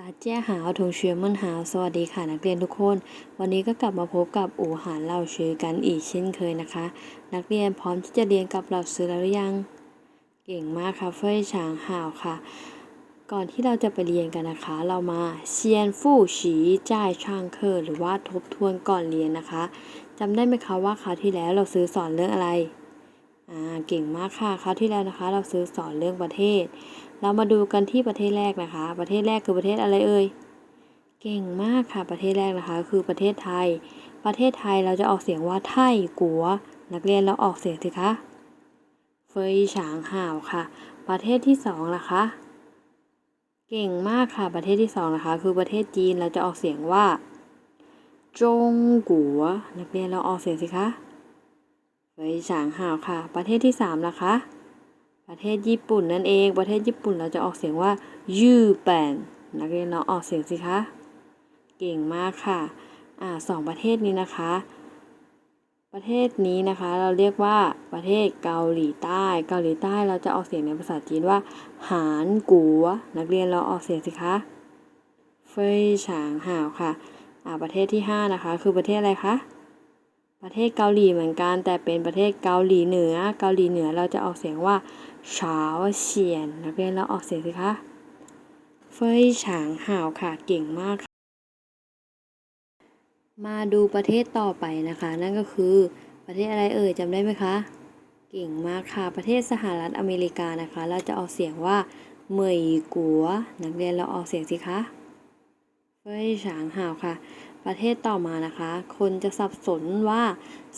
ตาเจ้ยหาวทงเชียมันหาวสวัสดีค่ะนักเรียนทุกคน วันนี้ก็กลับมาพบกับอู่หานเล่าชื่อกันอีกเช่นเคยนะคะ นักเรียนพร้อมที่จะเรียนกับเราซื้อแล้วหรือยัง เก่งมากค่ะเฟยฉางหาวค่ะ ก่อนที่เราจะไปเรียนกันนะคะ เรามาเซียนฟู่ฉีจ่ายช่างเคอร์หรือว่าทบทวนก่อนเรียนนะคะจำได้ไหมคะว่าคราวที่แล้วเราซื้อสอนเรื่องอะไรอ่าเก่งมากค่ะคราวที่แล้วนะคะ เราซื้อสอนเรื่องประเทศ เรามาดูกันที่ประเทศแรกนะคะ ประเทศแรกคือประเทศอะไรเอ่ย เก่งมากค่ะ ประเทศแรกนะคะ คือประเทศไทย ประเทศไทยเราจะออกเสียงว่าไทยกัว นักเรียนเราออกเสียงสิคะเฟยฉางห่าวค่ะ ประเทศที่สองล่ะคะ เก่งมากค่ะ ประเทศที่สองนะคะ คือประเทศจีนเราจะออกเสียงว่า จงกัว นักเรียนเราออกเสียงสิคะเฟยฉางห่าวค่ะ ประเทศที่สามล่ะคะ ประเทศญี่ปุ่นนั่นเอง ประเทศญี่ปุ่นเราจะออกเสียงว่ายูแปนนักเรียนเราออกเสียงสิคะ เก่งมากค่ะ อ่าสองประเทศนี้นะคะ ประเทศนี้นะคะเราเรียกว่าประเทศเกาหลีใต้ เกาหลีใต้เราจะออกเสียงในภาษาจีนว่า หานกัว นักเรียนเราออกเสียงสิคะเฟยฉางห่าวค่ะ อ่าประเทศที่ห้านะคะ คือประเทศอะไรคะ ประเทศเกาหลีเหมือนกัน แต่เป็นประเทศเกาหลีเหนือ เกาหลีเหนือเราจะออกเสียงว่าชาวเฉียนนักเรียนเราออกเสียงสิคะ เฟยฉางห่าวค่ะเก่งมาก มาดูประเทศต่อไปนะคะ นั่นก็คือประเทศอะไรเอ่ยจำได้ไหมคะ เก่งมากค่ะ ประเทศสหรัฐอเมริกานะคะ เราจะออกเสียงว่าเหมยกัว นักเรียนเราออกเสียงสิคะ เฟยฉางห่าวค่ะ ประเทศต่อมานะคะ คนจะสับสนว่า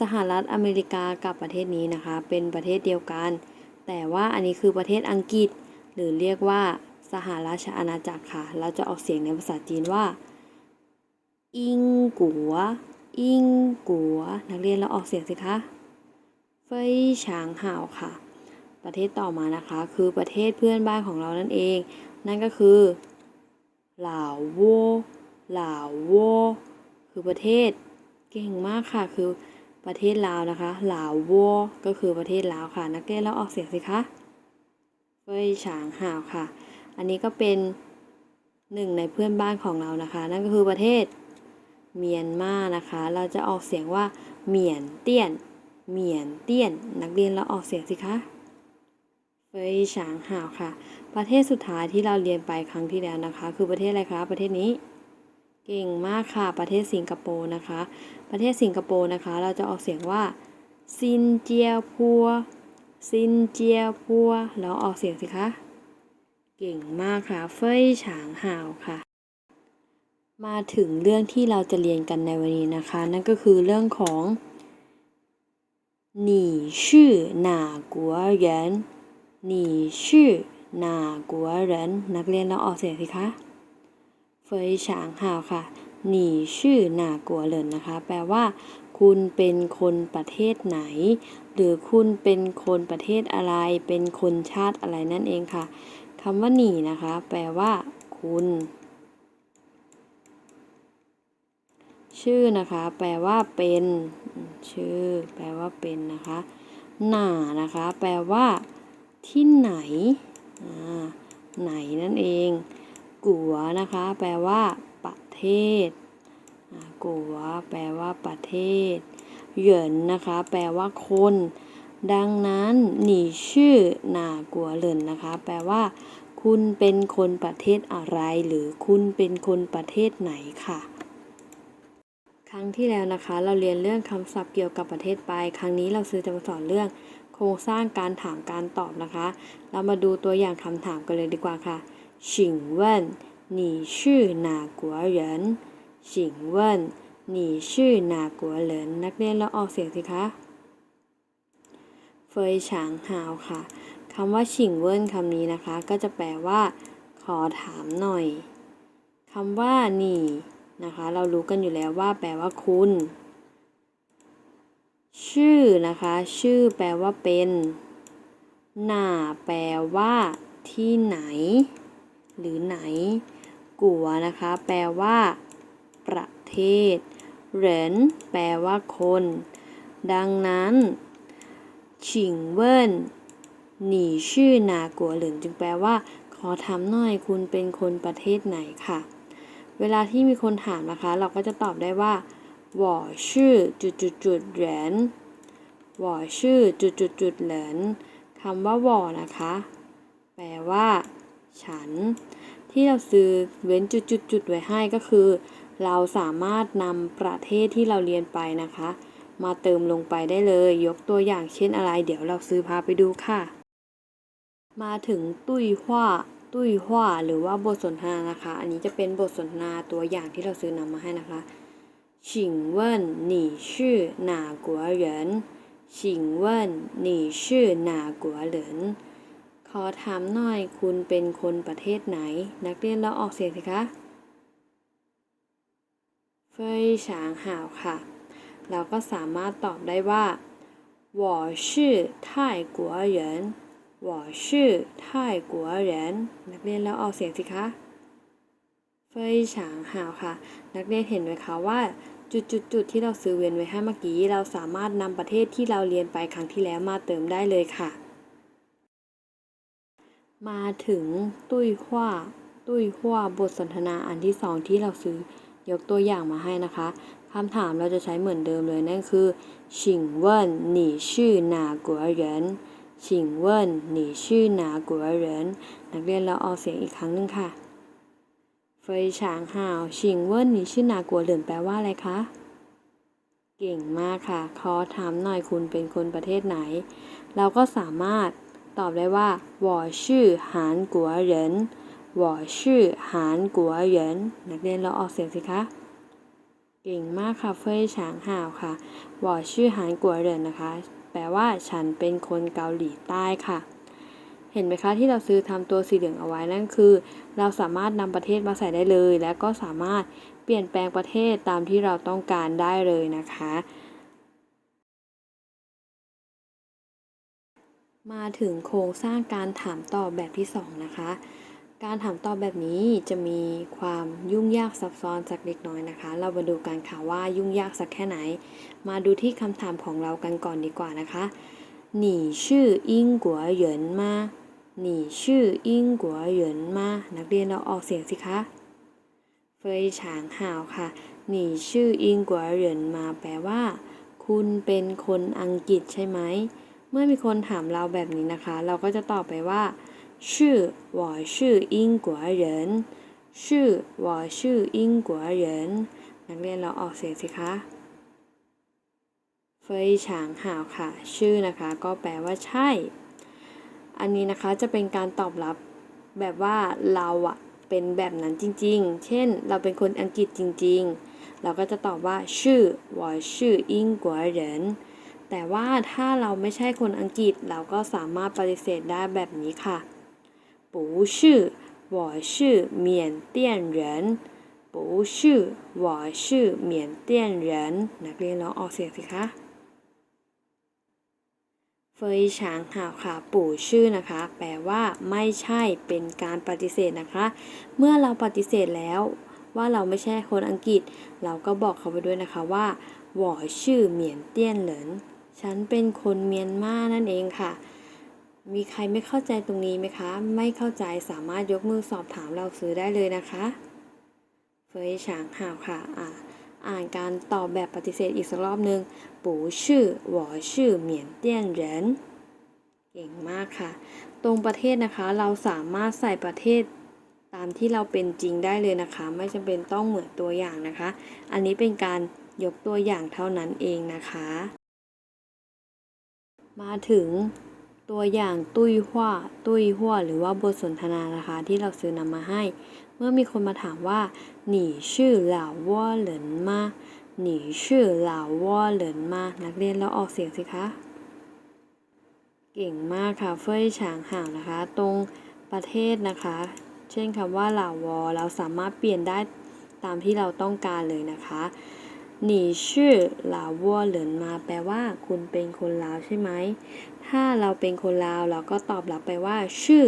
สหรัฐอเมริกากับประเทศนี้นะคะ เป็นประเทศเดียวกัน แต่ว่าอันนี้คือประเทศอังกฤษ หรือเรียกว่าสหราชอาณาจักรค่ะ เราจะออกเสียงในภาษาจีนว่าอิงกัวอิงกัวนักเรียนเราออกเสียงสิคะเฟยฉางห่าวค่ะ ประเทศต่อมานะคะ คือประเทศเพื่อนบ้านของเรานั่นเอง นั่นก็คือลาวโวลาวโว คือประเทศเก่งมากค่ะ คือประเทศลาวนะคะลาวโวก็คือประเทศลาวค่ะ นักเรียนเราออกเสียงสิคะเฟยฉางห่าวค่ะ อันนี้ก็เป็นหนึ่งในเพื่อนบ้านของเรานะคะ นั่นก็คือประเทศเมียนมานะคะ เราจะออกเสียงว่าเหมียนเตี้ยนเหมียนเตี้ยน นักเรียนเราออกเสียงสิคะเฟยฉางห่าวค่ะ ประเทศสุดท้ายที่เราเรียนไปครั้งที่แล้วนะคะ คือประเทศอะไรคะ ประเทศนี้ เก่งมากค่ะ ประเทศสิงคโปร์นะคะ ประเทศสิงคโปร์นะคะ เราจะออกเสียงว่าซินเจียพัว ซินเจียพัว เราออกเสียงสิคะ เก่งมากค่ะ เฟยฉางห่าวค่ะ มาถึงเรื่องที่เราจะเรียนกันในวันนี้นะคะ นั่นก็คือเรื่องของ你是哪国人你是哪国人นักเรียนเราออกเสียงสิคะ เฟยฉางห่าวค่ะ หนีชื่อหนากัวเหรินนะคะ แปลว่า คุณเป็นคนประเทศไหน หรือคุณเป็นคนประเทศอะไร เป็นคนชาติอะไรนั่นเองค่ะคำว่าหนีนะคะ แปลว่า คุณ ชื่อนะคะ แปลว่าเป็น ชื่อ แปลว่าเป็นนะคะ หนานะคะ แปลว่า ที่ไหนอ่าไหนนั่นเอง กัวนะคะ แปลว่า ประเทศกัวแปลว่าประเทศ เหยินนะคะ แปลว่าคน ดังนั้นหนีชื่อหนากัวเหรินนะคะ แปลว่า คุณเป็นคนประเทศอะไร หรือคุณเป็นคนประเทศไหนค่ะ ครั้งที่แล้วนะคะ เราเรียนเรื่องคำศัพท์เกี่ยวกับประเทศไป ครั้งนี้เราซื้อจะมาสอนเรื่อง โครงสร้างการถามการตอบนะคะ เรามาดูตัวอย่างคำถามกันเลยดีกว่าค่ะ 请问你是哪国人请问你是哪国人นักเรียนเราออกเสียงสิคะ เฟยฉางฮาวค่ะ คำว่าฉิงเวินคำนี้นะคะ ก็จะแปลว่า ขอถามหน่อย คำว่าหนี่นะคะ เรารู้กันอยู่แล้วว่า แปลว่าคุณ ชื่อนะคะ ชื่อแปลว่าเป็น หน้าแปลว่า ที่ไหน หรือไหน กัวนะคะ แปลว่า ประเทศ เหรนแปลว่าคน ดังนั้นฉิงเวินหนีชื่อนากัวเหรินจึงแปลว่า ขอถามหน่อยคุณเป็นคนประเทศไหนค่ะ เวลาที่มีคนถามนะคะ เราก็จะตอบได้ว่าหว่อชื่อจุดจุดจุดเหรนหว่อชื่อจุดจุดจุดเหรนคำว่าหว่อนะคะ แปลว่า ฉัน ที่เราซื้อเว้นจุดจุดจุดไว้ให้ก็คือ เราสามารถนำประเทศที่เราเรียนไปนะคะ มาเติมลงไปได้เลย ยกตัวอย่างเช่นอะไร เดี๋ยวเราซื้อพาไปดูค่ะ มาถึงตุ้ยหว่าตุ้ยหว่าหรือว่าบทสนทนานะคะ อันนี้จะเป็นบทสนทนาตัวอย่างที่เราซื้อนำมาให้นะคะ请问你是哪国人请问你是哪国人ข อถามหน่อยคุณเป็นคนประเทศไหน นักเรียนเราออกเสียงสิคะ非常好ค่ะ เราก็สามารถตอบได้ว่า我是泰国人我是泰国人นักเรียนเราออกเสียงสิคะ非常好ค่ะ นักเรียนเห็นไหมคะว่า จุดๆๆที่เราซื้อเว้นไว้ให้เมื่อกี้ เราสามารถนำประเทศที่เราเรียนไปครั้งที่แล้วมาเติมได้เลยค่ะ มาถึงตุ้ยหัวตุ้ยหัวบทสนทนาอันที่สองที่เราซื้อยกตัวอย่างมาให้นะคะคำถามเราจะใช้เหมือนเดิมเลยนั่นคือ请问你是哪国人请问你是哪国人นักเรียนเราออกเสียงอีกครั้งหนึ่งค่ะเฟยฉางห่าว请问你是哪国人แปลว่าอะไรคะเก่งมากค่ะขอถามหน่อยคุณเป็นคนประเทศไหน เราก็สามารถ ตอบได้ว่า我是韩国人我是韩国人นักเรียนเราออกเสียงสิคะ เก่งมากค่ะเฟยฉางห่าวค่ะ我是韩国人นะคะ แปลว่าฉันเป็นคนเกาหลีใต้ค่ะ เห็นไหมคะที่เราซื้อทำตัวสีเหลืองเอาไว้นั่นคือ เราสามารถนำประเทศมาใส่ได้เลย และก็สามารถเปลี่ยนแปลงประเทศตามที่เราต้องการได้เลยนะคะ มาถึงโครงสร้างการถามตอบแบบที่สองนะคะ การถามตอบแบบนี้จะมีความยุ่งยากซับซ้อนสักเล็กน้อยนะคะ เรามาดูกันค่ะว่ายุ่งยากสักแค่ไหน มาดูที่คำถามของเรากันก่อนดีกว่านะคะ你是英国人吗你是英国人吗นักเรียนเราออกเสียงสิคะเฟยฉางห่าวค่ะ你是英国人吗แปลว่า คุณเป็นคนอังกฤษใช่ไหม เมื่อมีคนถามเราแบบนี้นะคะ เราก็จะตอบไปว่า是我是英国人是我是英国人นักเรียนเราออกเสียงสิคะเฟยฉางห่าวค่ะ ชื่อนะคะ ก็แปลว่าใช่ อันนี้นะคะจะเป็นการตอบรับแบบว่าเราอะเป็นแบบนั้นจริงๆ เช่น เราเป็นคนอังกฤษจริงๆ เราก็จะตอบว่าชื่อ我是英国人 แต่ว่าถ้าเราไม่ใช่คนอังกฤษเราก็สามารถปฏิเสธได้แบบนี้ค่ะ不是我是缅甸人不是我是缅甸人นักเรียนลองออกเสียงสิคะเฟยฉางห่าวค่ะ ปู่ชื่อนะคะ แปลว่าไม่ใช่เป็นการปฏิเสธนะคะ เมื่อเราปฏิเสธแล้ว ว่าเราไม่ใช่คนอังกฤษ เราก็บอกเขาไปด้วยนะคะว่า我是缅甸人 ฉันเป็นคนเมียนมานั่นเองค่ะ มีใครไม่เข้าใจตรงนี้ไหมคะ ไม่เข้าใจสามารถยกมือสอบถามเราซื้อได้เลยนะคะเฟยฉางหาวค่ะอ่านการตอบแบบปฏิเสธอีกสักรอบหนึ่งปู่ชื่อหวอชื่อเหมียนเตี้ยนเหรินเก่งมากค่ะ ตรงประเทศนะคะเราสามารถใส่ประเทศตามที่เราเป็นจริงได้เลยนะคะ ไม่จำเป็นต้องเหมือนตัวอย่างนะคะ อันนี้เป็นการยกตัวอย่างเท่านั้นเองนะคะ มาถึงตัวอย่างตุ้ยหัวตุ้ยหัวหรือว่าบทสนทนานะคะที่เราซื้อนำมาให้ เมื่อมีคนมาถามว่าหนีชื่อหลาว่าเหรินมาหนีชื่อหลาว่าเหรินมานักเรียนเราออกเสียงสิคะ เก่งมากค่ะเฟยฉางห่างนะคะ ตรงประเทศนะคะ เช่นคำว่าหลาวอเราสามารถเปลี่ยนได้ตามที่เราต้องการเลยนะคะ หนีชื่อลาววัวเหรินมาแปลว่า คุณเป็นคนลาวใช่ไหม ถ้าเราเป็นคนลาวเราก็ตอบรับไปว่าชื่อ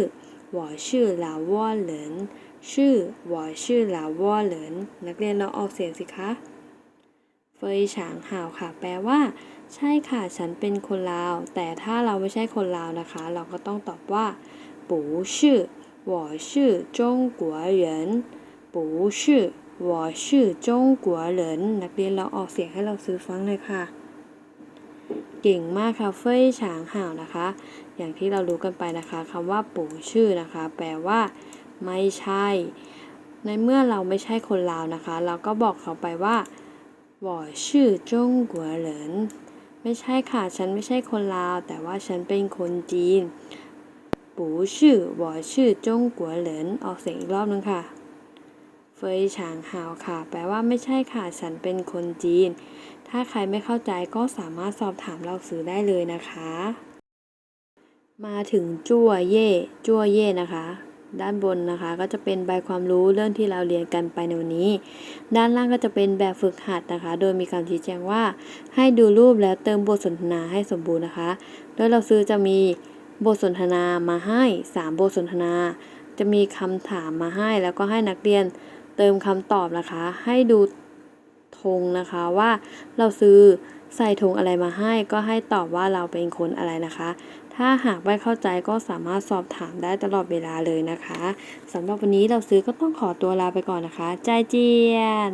我是老挝人ชื่อ我是老挝人นักเรียนเราออกเสียงสิคะ เฟยฉางห่าวค่ะ แปลว่า ใช่ค่ะ ฉันเป็นคนลาว แต่ถ้าเราไม่ใช่คนลาวนะคะ เราก็ต้องตอบว่า不是我 我是中国人不是 วอชื่อจงกัวเหรินนักเรียนเราออกเสียงให้เราซื้อฟังเลยค่ะ เก่งมากค่ะเฟยฉางห่าวนะคะ อย่างที่เรารู้กันไปนะคะคำว่าปู่ชื่อนะคะ แปลว่า ไม่ใช่ ในเมื่อเราไม่ใช่คนลาวนะคะ เราก็บอกเขาไปว่าวอชื่อจงกัวเหรินไม่ใช่ค่ะ ฉันไม่ใช่คนลาว แต่ว่าฉันเป็นคนจีนปู่ชื่อวอชื่อจงกัวเหรินออกเสียงอีกรอบนึงค่ะ เฟยฉางหาวค่ะ แปลว่าไม่ใช่ค่ะ ฉันเป็นคนจีน ถ้าใครไม่เข้าใจก็สามารถสอบถามเราซื้อได้เลยนะคะ มาถึงจั่วเย่จั่วเย่นะคะ ด้านบนนะคะก็จะเป็นใบความรู้เรื่องที่เราเรียนกันไปในวันนี้ ด้านล่างก็จะเป็นแบบฝึกหัดนะคะ โดยมีการชี้แจงว่า ให้ดูรูปแล้วเติมบทสนทนาให้สมบูรณ์นะคะ โดยเราซื้อจะมีบทสนทนามาให้ 3 บทสนทนา จะมีคำถามมาให้แล้วก็ให้นักเรียน เติมคำตอบนะคะ ให้ดูธงนะคะว่าเราซื้อใส่ธงอะไรมาให้ ก็ให้ตอบว่าเราเป็นคนอะไรนะคะ ถ้าหากไม่เข้าใจก็สามารถสอบถามได้ตลอดเวลาเลยนะคะสำหรับวันนี้เราซื้อก็ต้องขอตัวลาไปก่อนนะคะ ใจเจียน